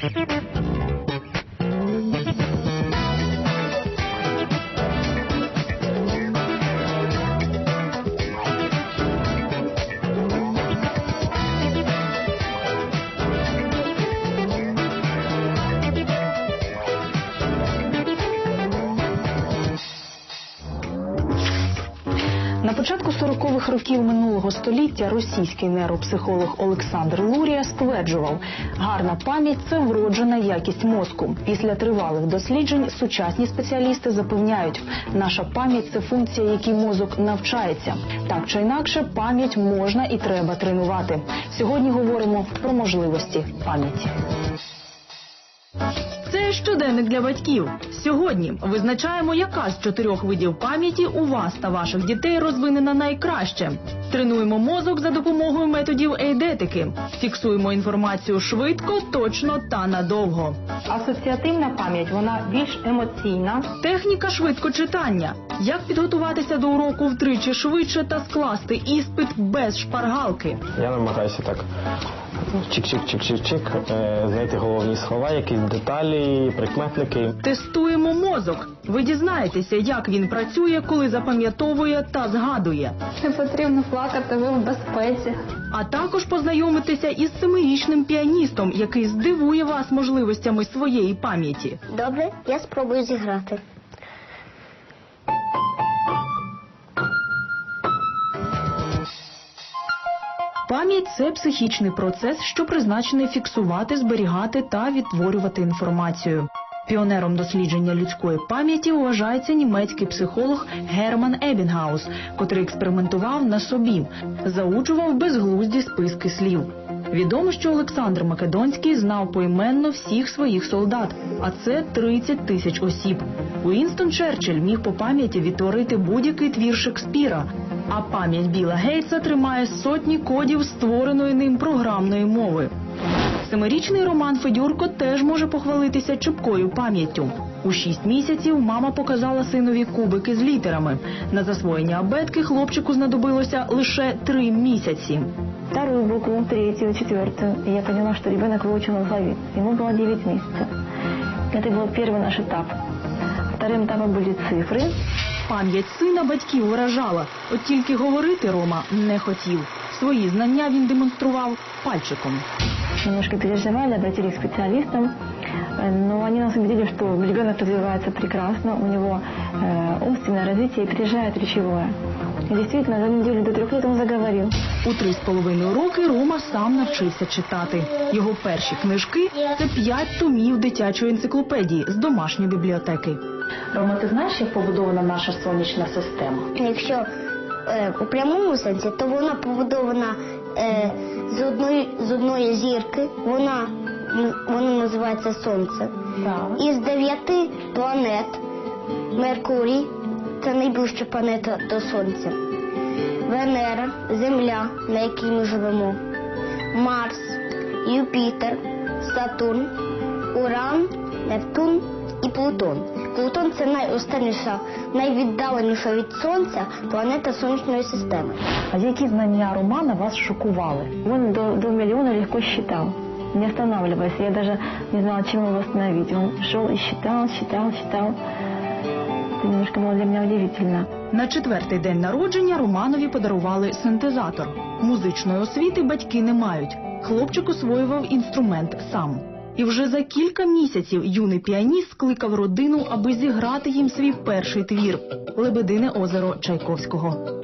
Pues. 40-х років минулого століття російський нейропсихолог Олександр Лурія стверджував, гарна пам'ять це вроджена якість мозку. Після тривалих досліджень сучасні спеціалісти запевняють, наша пам'ять це функція, якій мозок навчається. Так чи інакше, пам'ять можна і треба тренувати. Сьогодні говоримо про можливості пам'яті. Це щоденник для батьків. Сьогодні визначаємо, яка з чотирьох видів пам'яті у вас та ваших дітей розвинена найкраще. Тренуємо мозок за допомогою методів ейдетики. Фіксуємо інформацію швидко, точно та надовго. Асоціативна пам'ять вона більш емоційна. Техніка швидкочитання. Як підготуватися до уроку втричі швидше та скласти іспит без шпаргалки. Я намагаюся так чик-чик-чик-чик-чик, е, знайти головні слова, якісь деталі, прикметники. Тестуємо мозок. Ви дізнаєтеся, як він працює, коли запам'ятовує та згадує. Не потрібно плакати, ви в безпеці. А також познайомитися із семирічним піаністом, який здивує вас можливостями своєї пам'яті. Добре, я спробую зіграти. Пам'ять це психічний процес, що призначений фіксувати, зберігати та відтворювати інформацію. Піонером дослідження людської пам'яті вважається німецький психолог Герман Ебінгаус, котрий експериментував на собі, заучував безглузді списки слів. Відомо, що Олександр Македонський знав поіменно всіх своїх солдат, а це 30 тисяч осіб. Уінстон Черчилль міг по пам'яті відтворити будь-який твір Шекспіра. А пам'ять Біла Гейтса тримає сотні кодів створеної ним програмної мови. Семирічний Роман Федюрко теж може похвалитися чіпкою пам'яттю. У шість місяців мама показала синові кубики з літерами. На засвоєння абетки хлопчику знадобилося лише три місяці. Вторую букву, третью, четвертую. И я поняла, что ребенок выучил алфавит. Ему было 9 месяцев. Это был первый наш этап. Вторым этапом были цифры. Пам'ять сина батьків вражала, от тільки говорити Рома не хотів. Свої знання він демонстрував пальчиком. Немножко переживали, обратились к специалистам. Э, Но они нас убедили, что ребенок развивается прекрасно, у него э, умственное развитие и опережает речевое. И действительно, за неделю до трех лет он заговорил. У три з половиною роки Рома сам навчився читати. Його перші книжки це п'ять томів дитячої енциклопедії з домашньої бібліотеки. Рома, ти знаєш, як побудована наша сонячна система? Якщо е, у прямому сенсі, то вона побудована е, з одної з одної зірки. Вона вона називається Сонце. Так. Із дев'яти планет Меркурій це найближча планета до Сонця. Венера, Земля, на якій ми живемо, Марс, Юпітер, Сатурн, Уран, Нептун і Плутон. Плутон це найостанніша, найвіддаленіша від Сонця планета Сонячної системи. А які знання Романа вас шокували? Он до, до миллиона легко считал, не останавливаясь. Я даже не знала, чем его остановить. Он шел и считал, считал, считал. Это немножко было для меня удивительно. На четвертий день народження Романові подарували синтезатор. Музичної освіти батьки не мають. Хлопчик освоював інструмент сам. І вже за кілька місяців юний піаніст скликав родину, аби зіграти їм свій перший твір Лебедине озеро Чайковського.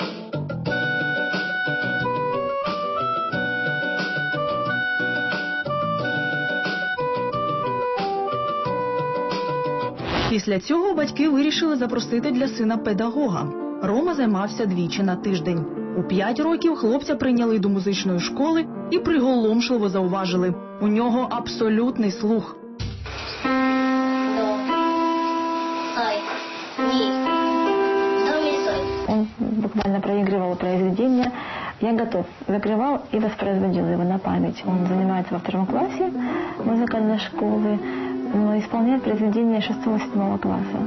Після цього батьки вирішили запросити для сина педагога. Рома займався двічі на тиждень. У п'ять років хлопця прийняли до музичної школи і приголомшливо зауважили: у нього абсолютний слух. Он буквально проигрывал произведение. Я готов. Закрывал и воспроизводил его на память. Он занимается во втором классе музыкальной школы, но исполняет произведения 6-7 класса.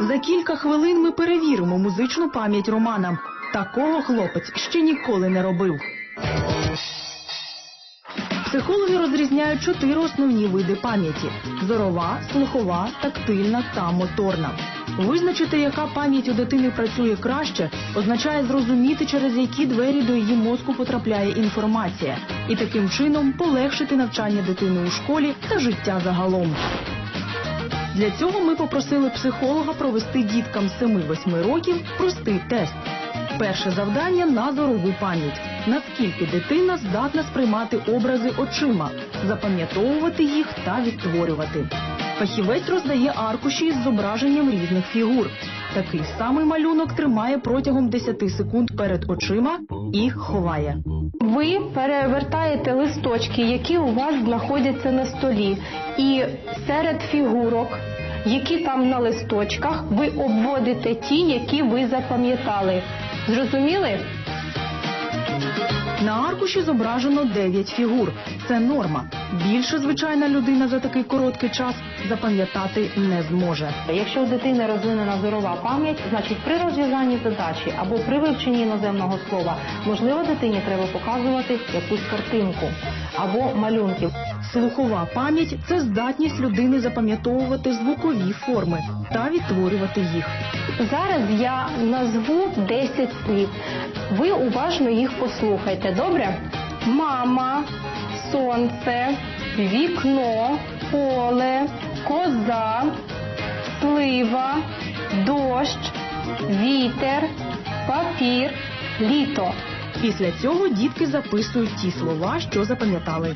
За кілька хвилин ми перевіримо музичну пам'ять Романа. Такого хлопець ще ніколи не робив. Психологи розрізняють чотири основні види пам'яті: зорова, слухова, тактильна та моторна. Визначити, яка пам'ять у дитини працює краще, означає зрозуміти, через які двері до її мозку потрапляє інформація, і таким чином полегшити навчання дитини у школі та життя загалом. Для цього ми попросили психолога провести діткам 7-8 років простий тест. Перше завдання на зорову пам'ять. Наскільки дитина здатна сприймати образи очима, запам'ятовувати їх та відтворювати. Фахівець роздає аркуші із зображенням різних фігур. Такий самий малюнок тримає протягом 10 секунд перед очима і ховає. Ви перевертаєте листочки, які у вас знаходяться на столі, і серед фігурок, які там на листочках, ви обводите ті, які ви запам'ятали. Зрозуміли? На аркуші зображено 9 фігур. Це норма. Більше звичайна людина за такий короткий час запам'ятати не зможе. Якщо у дитини розвинена зорова пам'ять, значить при розв'язанні задачі або при вивченні іноземного слова, можливо, дитині треба показувати якусь картинку або малюнків. Слухова пам'ять це здатність людини запам'ятовувати звукові форми та відтворювати їх. Зараз я назву 10 слів. Ви уважно їх послухайте. Добре? Мама, сонце, вікно, поле, коза, слива, дощ, вітер, папір, літо. Після цього дітки записують ті слова, що запам'ятали.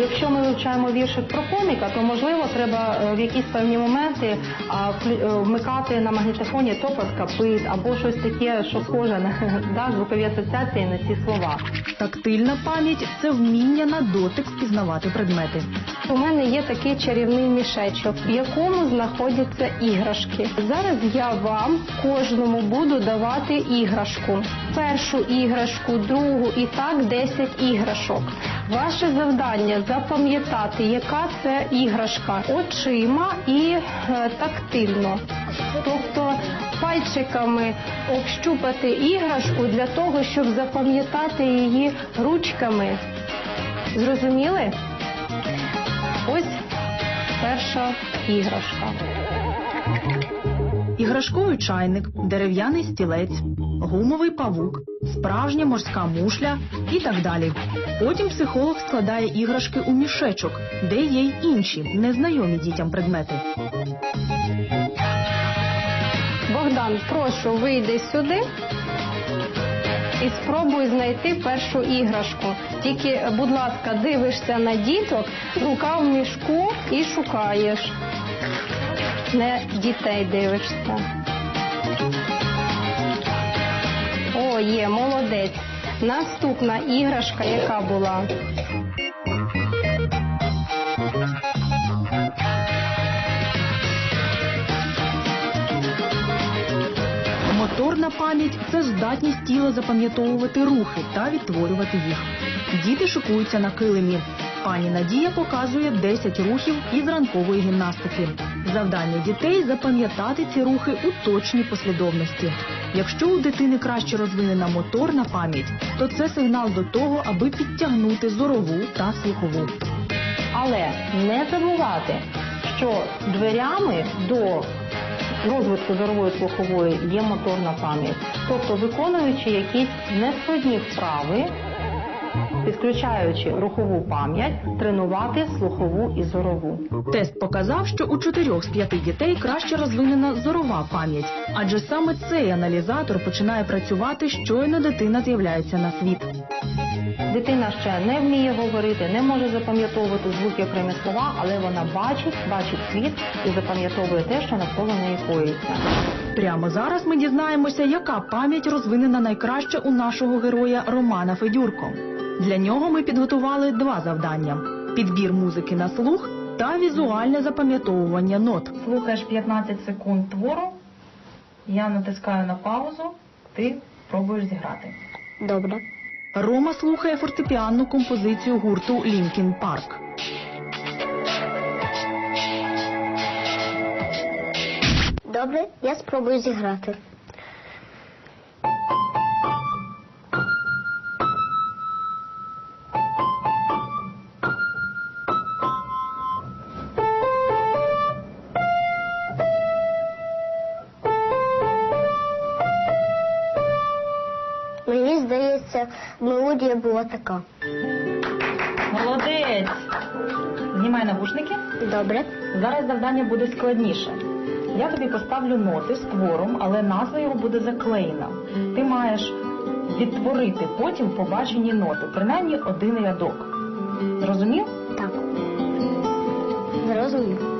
Якщо ми вивчаємо віршик про коміка, то можливо треба е, в якісь певні моменти е, вмикати на магнітофоні топот капит або щось таке, що схоже на да, звукові асоціації на ці слова. Тактильна пам'ять це вміння на дотик впізнавати предмети. У мене є такий чарівний мішечок, в якому знаходяться іграшки. Зараз я вам кожному буду давати іграшку. Першу іграшку, другу і так 10 іграшок. Ваше завдання запам'ятати, яка це іграшка очима і е, тактильно. Тобто пальчиками общупати іграшку для того, щоб запам'ятати її ручками. Зрозуміли? Ось перша іграшка. Іграшковий чайник, дерев'яний стілець, гумовий павук, справжня морська мушля і так далі. Потім психолог складає іграшки у мішечок, де є й інші незнайомі дітям предмети. Богдан, прошу, вийди сюди і спробуй знайти першу іграшку. Тільки, будь ласка, дивишся на діток, рука в мішку і шукаєш. Не дітей дивишся. О, є, молодець. Наступна іграшка, яка була? Моторна пам'ять це здатність тіла запам'ятовувати рухи та відтворювати їх. Діти шикуються на килимі. Пані Надія показує 10 рухів із ранкової гімнастики. Завдання дітей запам'ятати ці рухи у точній послідовності. Якщо у дитини краще розвинена моторна пам'ять, то це сигнал до того, аби підтягнути зорову та слухову. Але не забувати, що дверями до розвитку зорової слухової є моторна пам'ять. Тобто, виконуючи якісь нескладні вправи, підключаючи рухову пам'ять, тренувати слухову і зорову. Тест показав, що у 4 з 5 дітей краще розвинена зорова пам'ять, адже саме цей аналізатор починає працювати, щойно дитина з'являється на світ. Дитина ще не вміє говорити, не може запам'ятовувати звуки окремі слова, але вона бачить, бачить світ і запам'ятовує те, що навколо неї коїться. Прямо зараз ми дізнаємося, яка пам'ять розвинена найкраще у нашого героя Романа Федюрко. Для нього ми підготували два завдання: підбір музики на слух та візуальне запам'ятовування нот. Слухаєш 15 секунд твору, я натискаю на паузу, ти пробуєш зіграти. Добре. Рома слухає фортепіанну композицію гурту Лінкін Парк. Добре, я спробую зіграти. Мелодія була така. Молодець! Знімай навушники. Добре. Зараз завдання буде складніше. Я тобі поставлю ноти з твором, але назва його буде заклеєна. Ти маєш відтворити потім побачені ноти, принаймні один рядок. Зрозумів? Так. Зрозумів.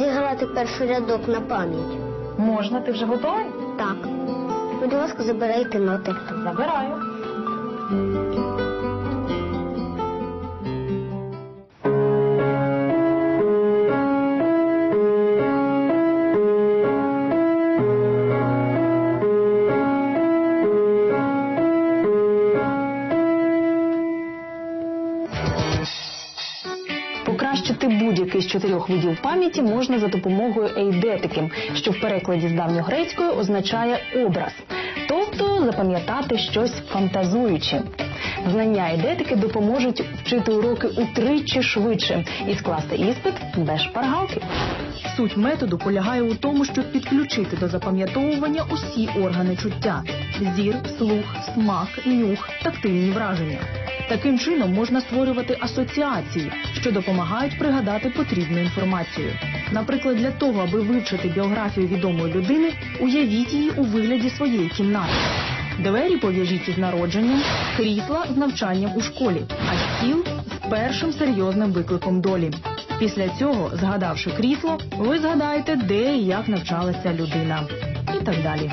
Вже зіграти перший рядок на пам'ять? Можна, ти вже готовий? Так. Будь ласка, забирайте ноти. Забираю. Покращити будь-який з чотирьох видів пам'яті можна за допомогою ейдетики, що в перекладі з давньогрецької означає образ, тобто запам'ятати щось фантазуючи. Знання ейдетики допоможуть вчити уроки утричі швидше і скласти іспит без шпаргалки. Суть методу полягає у тому, щоб підключити до запам'ятовування усі органи чуття: зір, слух, смак, нюх, тактильні враження. Таким чином можна створювати асоціації, що допомагають пригадати потрібну інформацію. Наприклад, для того, аби вивчити біографію відомої людини, уявіть її у вигляді своєї кімнати. Двері пов'яжіть із народженням, крісла з навчанням у школі, а стіл з першим серйозним викликом долі. Після цього, згадавши крісло, ви згадаєте, де і як навчалася людина. І так далі.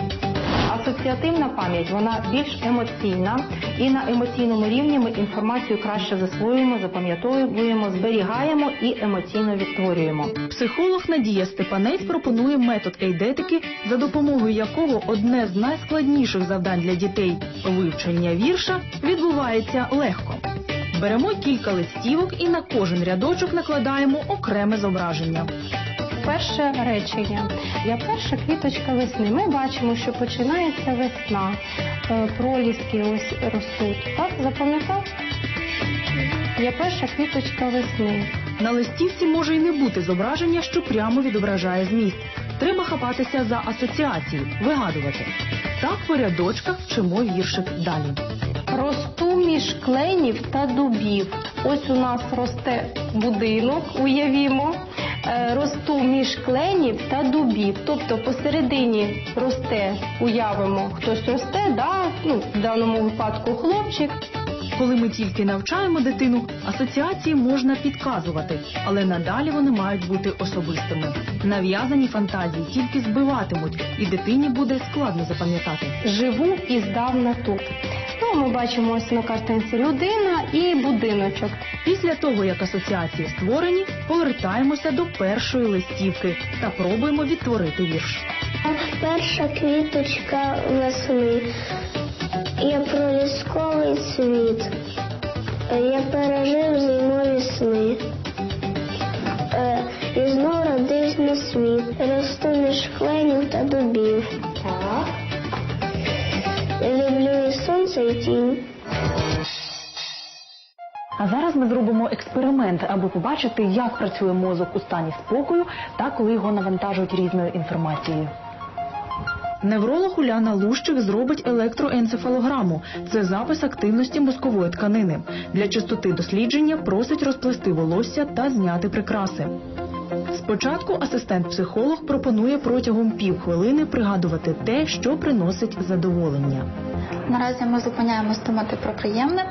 Асоціативна пам'ять вона більш емоційна, і на емоційному рівні ми інформацію краще засвоюємо, запам'ятовуємо, зберігаємо і емоційно відтворюємо. Психолог Надія Степанець пропонує метод ейдетики, за допомогою якого одне з найскладніших завдань для дітей вивчення вірша відбувається легко. Беремо кілька листівок і на кожен рядочок накладаємо окреме зображення. Перше речення. Я перша квіточка весни. Ми бачимо, що починається весна. Е, Проліски ось ростуть. Так, запам'ятав? Я перша квіточка весни. На листівці може й не бути зображення, що прямо відображає зміст. Треба хапатися за асоціації, вигадувати. Так по рядочках вчимо віршик далі. Росту між кленів та дубів. Ось у нас росте будинок, уявімо. Е, Росту між кленів та дубів. Тобто посередині росте, уявимо, хтось росте, да? ну, в даному випадку хлопчик. Коли ми тільки навчаємо дитину, асоціації можна підказувати, але надалі вони мають бути особистими. Нав'язані фантазії тільки збиватимуть, і дитині буде складно запам'ятати. Живу і здавна тут. Ну, ми бачимо ось на картинці людина і будиночок. Після того, як асоціації створені, повертаємося до першої листівки та пробуємо відтворити вірш. Перша квіточка весни. Я пролісковий світ. Я пережив зимові сни. Е, І знов родився на світ. Росту між кленів та дубів. Так. Люблю А зараз ми зробимо експеримент, аби побачити, як працює мозок у стані спокою та коли його навантажують різною інформацією. Невролог Уляна Лущик зробить електроенцефалограму. Це запис активності мозкової тканини. Для чистоти дослідження просить розплести волосся та зняти прикраси. Спочатку асистент-психолог пропонує протягом півхвилини пригадувати те, що приносить задоволення. Наразі ми зупиняємось думати про приємне.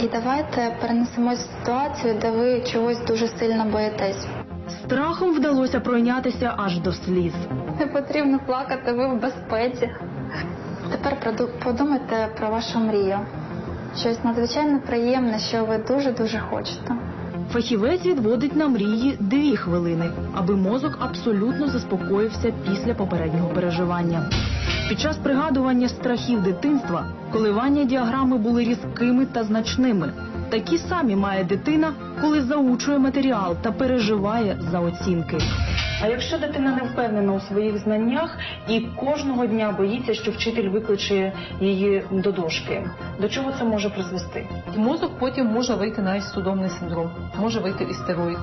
І давайте перенесемось в ситуацію, де ви чогось дуже сильно боїтесь. Страхом вдалося пройнятися аж до сліз. Не потрібно плакати, ви в безпеці. Тепер подумайте про вашу мрію. Щось надзвичайно приємне, що ви дуже-дуже хочете. Фахівець відводить на мрії дві хвилини, аби мозок абсолютно заспокоївся після попереднього переживання. Під час пригадування страхів дитинства коливання діаграми були різкими та значними. Такі самі має дитина, коли заучує матеріал та переживає за оцінки. А якщо дитина не впевнена у своїх знаннях і кожного дня боїться, що вчитель викличе її до дошки, до чого це може призвести? Мозок потім може вийти навіть судомний синдром, може вийти істероїд,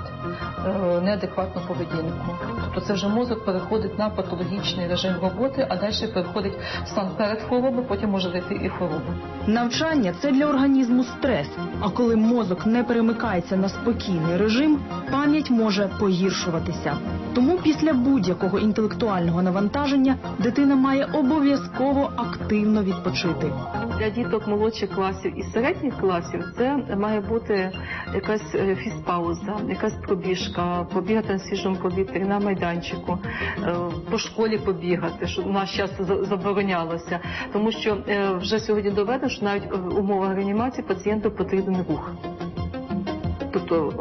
е, неадекватну поведінку. Тобто це вже мозок переходить на патологічний режим роботи, а далі переходить в стан перед хворобою, потім може дійти і хвороба. Навчання це для організму стрес. А коли мозок не перемикається на спокійний режим, пам'ять може погіршуватися. Тому після будь-якого інтелектуального навантаження дитина має обов'язково активно відпочити. Для діток молодших класів і середніх класів це має бути якась е, фізпауза, якась пробіжка, побігати на свіжому повітрі на майданчику, е, по школі побігати, що в наш час заборонялося. Тому що е, вже сьогодні доведено, що навіть в умовах реанімації пацієнту потрібен рух. Тобто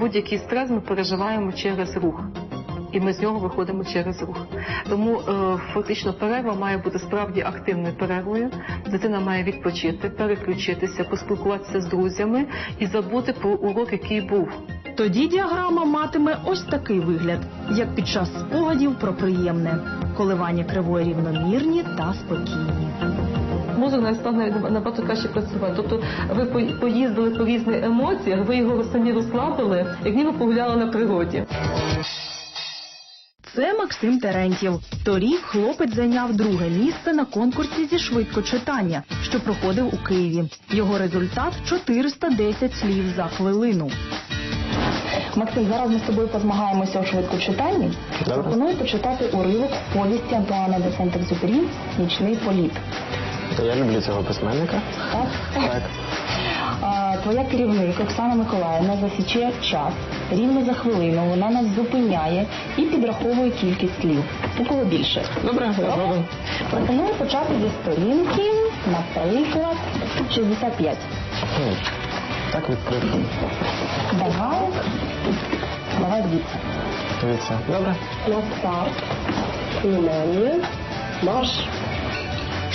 будь-який стрес ми переживаємо через рух. І ми з нього виходимо через рух. Тому е, фактично перерва має бути справді активною перервою. Дитина має відпочити, переключитися, поспілкуватися з друзями і забути про урок, який був. Тоді діаграма матиме ось такий вигляд, як під час спогадів про приємне. Коливання кривої рівномірні та спокійні. Мозок навіть стане набагато краще працювати. Тобто ви поїздили по різних емоціях, ви його самі розслабили, як ніби погуляли на природі. Це Максим Терентів. Торік хлопець зайняв друге місце на конкурсі зі швидкочитання, що проходив у Києві. Його результат 410 слів за хвилину. Максим, зараз ми з тобою позмагаємося у швидкочитанні. Добре. Пропоную почитати уривок з повісті Антуана де Сент-Екзюпері «Нічний політ». Я люблю цього письменника. Так? Так. Твоя керівник Оксана Миколаївна засіче час рівно за хвилину. Вона нас зупиняє і підраховує кількість слів. У кого більше? Добре, зробимо. Пропоную почати зі сторінки, наприклад, 65. Так відкрито. Давай, давай звідси. Дивіться. Добре. На старт, внимание, марш.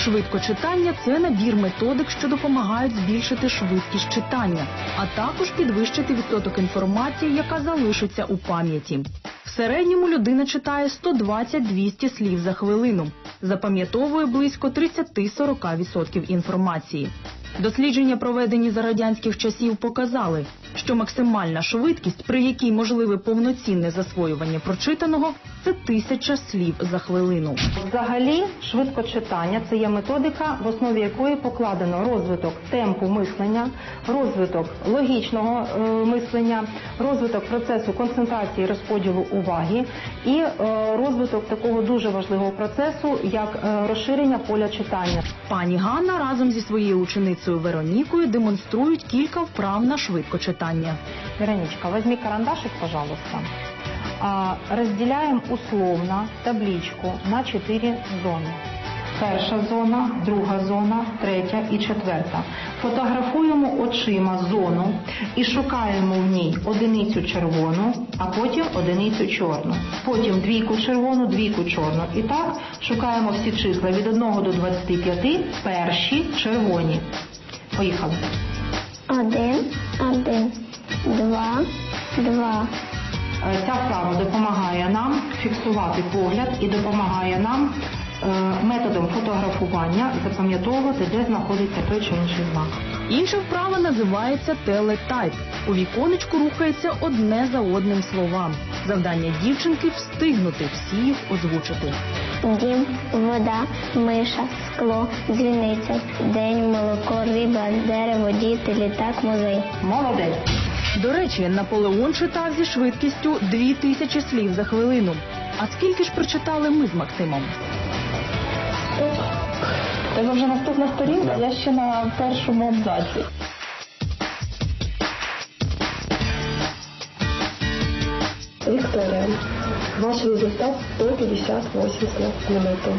Швидкочитання це набір методик, що допомагають збільшити швидкість читання, а також підвищити відсоток інформації, яка залишиться у пам'яті. В середньому людина читає 120-200 слів за хвилину, запам'ятовує близько 30-40% інформації. Дослідження, проведені за радянських часів, показали, що максимальна швидкість, при якій можливе повноцінне засвоювання прочитаного, це тисяча слів за хвилину. Взагалі, швидкочитання це є методика, в основі якої покладено розвиток темпу мислення, розвиток логічного е, мислення, розвиток процесу концентрації розподілу уваги і е, розвиток такого дуже важливого процесу, як е, розширення поля читання. Пані Ганна разом зі своєю ученицею Веронікою демонструють кілька вправ на швидкочитання. Вероничка, возьми карандашик, пожалуйста. А, Разделяем условно табличку на чотири зони. Перша зона, друга зона, третя і четверта. Фотографуємо очима зону і шукаємо в ній одиницю червону, а потім одиницю чорну. Потім двійку червону, двійку чорну. І так шукаємо всі числа від 1 до 25, перші червоні. Поїхали. Один, один, два, два. Е, Ця вправа допомагає нам фіксувати погляд і допомагає нам е, методом фотографування запам'ятовувати, де знаходиться той чи інший знак. Інша вправа називається телетайп. У віконечку рухається одне за одним словам. Завдання дівчинки встигнути всі їх озвучити. Дім, вода, миша, скло, дзвіниця, день, молоко, риба, дерево, діти, літак, музей. Молодець. До речі, Наполеон читав зі швидкістю 2000 слів за хвилину. А скільки ж прочитали ми з Максимом? Це вже наступна сторінка, я ще на першому абзаці. Виктория, ваш результат 158 слов в минуту.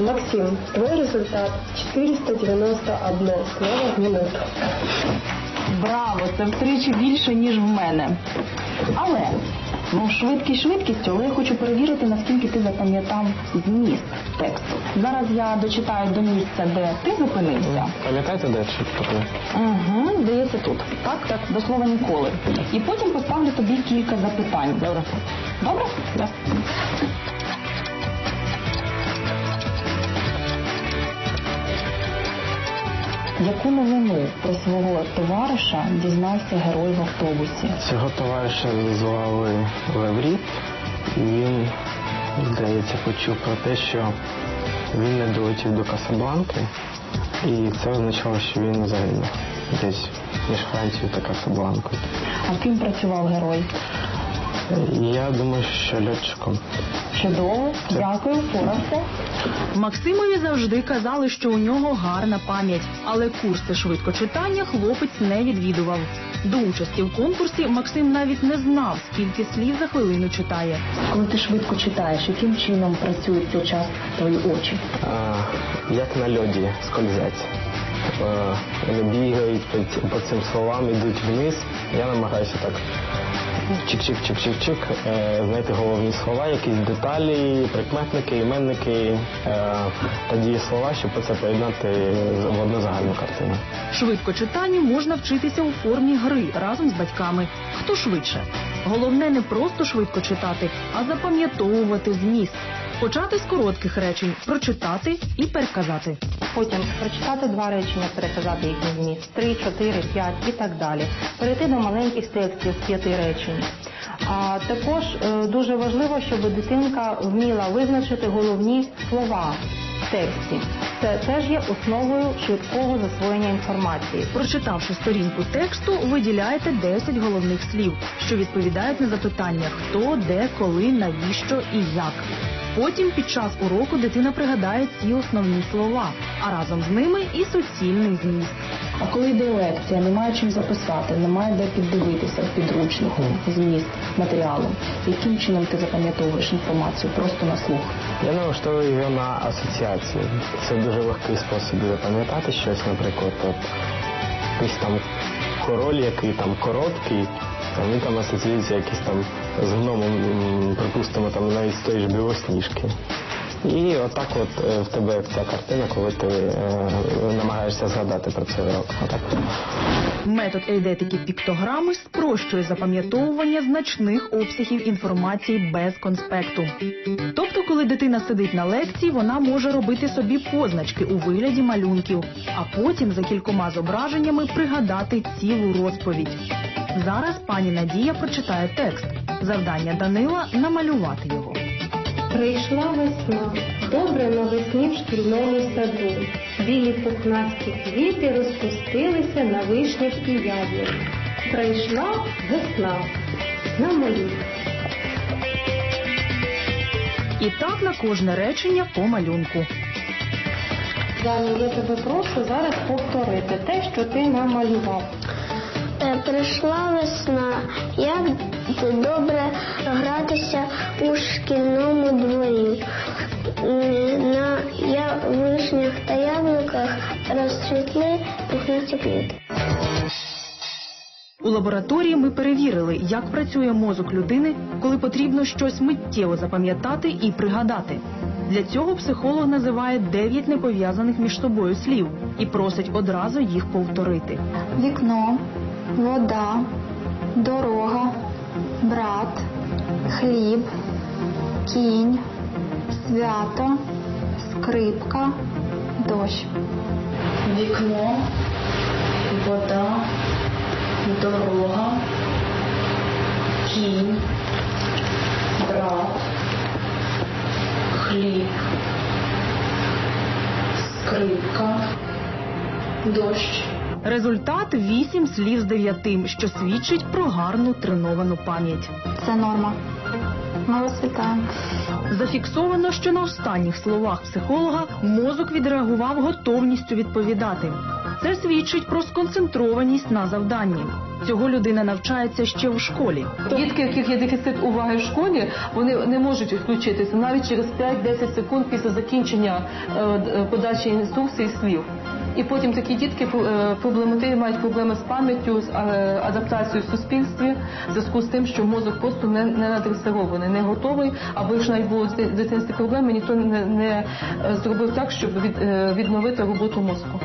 Максим, твой результат 491 слово в минуту. Браво! Це втричі більше, ніж в мене. Але ну швидкість швидкістю, але я хочу перевірити, наскільки ти запам'ятав зміст тексту. Зараз я дочитаю до місця, де ти зупинився. Пам'ятаєте, де чи таке? Угу, здається, тут. Так, так, до слова ніколи. І потім поставлю тобі кілька запитань. Добре. Добре? Ясно. Яку новину про свого товариша дізнався герой в автобусі? Цього товариша звали Левріт, і він, здається, почув про те, що він не долетів до Касабланки, і це означало, що він загинув десь між Францією та Касабланкою. А ким працював герой? Я думаю, що льотчиком. Чудово, дякую, впорався. Максимові завжди казали, що у нього гарна пам'ять, але курси швидкочитання хлопець не відвідував. До участі в конкурсі Максим навіть не знав, скільки слів за хвилину читає. Коли ти швидко читаєш, яким чином працюють цей час твої очі? А, як на льоді скользять. Вони бігають по, ці- по цим словам, йдуть вниз. Я намагаюся так чик-чик-чик-чик-чик. е, Знайти головні слова, якісь деталі, прикметники, іменники е, та дієслова, щоб це поєднати в одну загальну картину. Швидко читанню можна вчитися у формі гри разом з батьками. Хто швидше? Головне не просто швидко читати, а запам'ятовувати зміст. Почати з коротких речень, прочитати і переказати. Потім прочитати два речення, переказати їхній зміст, три, чотири, п'ять і так далі. Перейти до маленьких текстів з п'яти речень. А також е, дуже важливо, щоб дитинка вміла визначити головні слова в тексті. Це теж є основою швидкого засвоєння інформації. Прочитавши сторінку тексту, виділяйте 10 головних слів, що відповідають на запитання хто, де, коли, навіщо і як. Потім під час уроку дитина пригадає ці основні слова, а разом з ними і суцільний зміст. А коли йде лекція, немає чим записати, немає де піддивитися в підручнику, зміст матеріалу. Яким чином ти запам'ятовуєш інформацію просто на слух? Я налаштовую його на асоціації. Це дуже легкий спосіб запам'ятати щось, наприклад, от, якийсь там король, який там короткий, а він там асоціюється якийсь там з гномом, припустимо, там навіть з тої ж білосніжки. І отак от е, в тебе ця картина, коли ти е, намагаєшся згадати про цей урок. Метод ейдетики піктограми спрощує запам'ятовування значних обсягів інформації без конспекту. Тобто, коли дитина сидить на лекції, вона може робити собі позначки у вигляді малюнків, а потім за кількома зображеннями пригадати цілу розповідь. Зараз пані Надія прочитає текст. Завдання Данила намалювати його. Прийшла весна, добре навесні в шкільному саду. Білі пухнасті квіти розпустилися на вишнях і яблук. Прийшла весна на мою. І так на кожне речення по малюнку. Дані, я тебе прошу зараз повторити те, що ти намалював. Е, Прийшла весна, як добре гратися у шкільному дворі. На я вишнях та яблуках розцвітли пухнасті квіти. У лабораторії ми перевірили, як працює мозок людини, коли потрібно щось миттєво запам'ятати і пригадати. Для цього психолог називає дев'ять непов'язаних між собою слів і просить одразу їх повторити. Вікно, вода, дорога, брат, хліб, кінь, свято, скрипка, дощ. Вікно, вода, дорога, кінь, брат, хліб, скрипка, дощ. Результат вісім слів з дев'яти, що свідчить про гарну треновану пам'ять. Це норма. Ми вас вітаємо. Зафіксовано, що на останніх словах психолога мозок відреагував готовністю відповідати. Це свідчить про сконцентрованість на завданні. Цього людина навчається ще в школі. Дітки, у яких є дефіцит уваги в школі, вони не можуть включитися навіть через 5-10 секунд після закінчення е, подачі інструкцій слів. І потім такі дітки е, проблемати мають проблеми з пам'яттю, з адаптацією в суспільстві, в зв'язку з тим, що мозок просто не, не надресирований, не готовий. Або якщо навіть були в дитинстві проблеми, ніхто не, не е, зробив так, щоб від, е, відновити роботу мозку,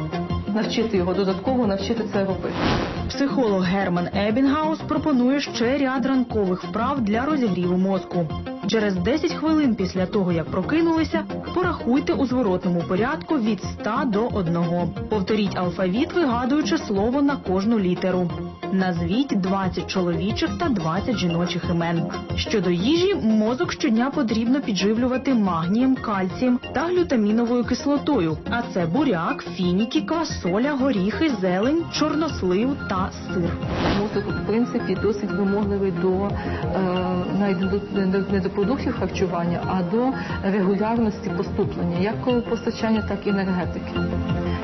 навчити його додатково навчити це робити. Психолог Герман Ебінгаус пропонує ще ряд ранкових вправ для розігріву мозку. Через 10 хвилин після того, як прокинулися, порахуйте у зворотному порядку від 100 до 1. Повторіть алфавіт, вигадуючи слово на кожну літеру. Назвіть 20 чоловічих та 20 жіночих імен. Щодо їжі, мозок щодня потрібно підживлювати магнієм, кальцієм та глютаміновою кислотою. А це буряк, фініки, квасоля, горіхи, зелень, чорнослив та сир. Мозок, в принципі, досить вимогливий до е, навіть до, не до- продуктів харчування, а до регулярності поступлення, як кровопостачання, так і енергетики.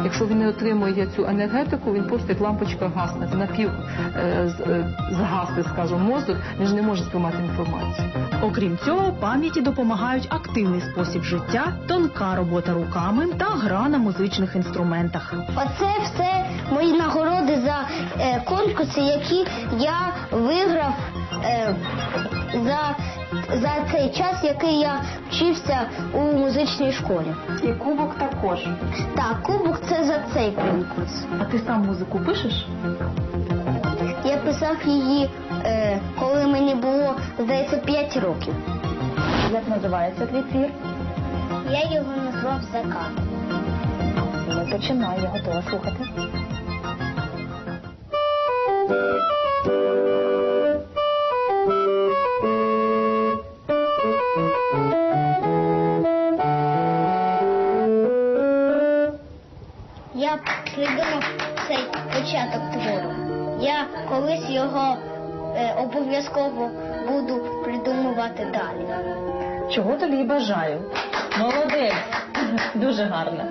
Якщо він не отримує цю енергетику, він просто як лампочка гасне, напів е, е, скажімо, мозок, він ж не може сприймати інформацію. Окрім цього, пам'яті допомагають активний спосіб життя, тонка робота руками та гра на музичних інструментах. Оце все мої нагороди за е, конкурси, які я виграв е, за, за цей час, який я вчився у музичній школі. І кубок також. Так, кубок це за цей конкурс. А ти сам музику пишеш? Я писав її, е, коли мені було, здається, 5 років. Як називається твій твір? Я його назвав Закат. Ну, починай, я готова слухати. Колись його е, обов'язково буду придумувати далі. Чого тобі бажаю? Молодець! Дуже гарно.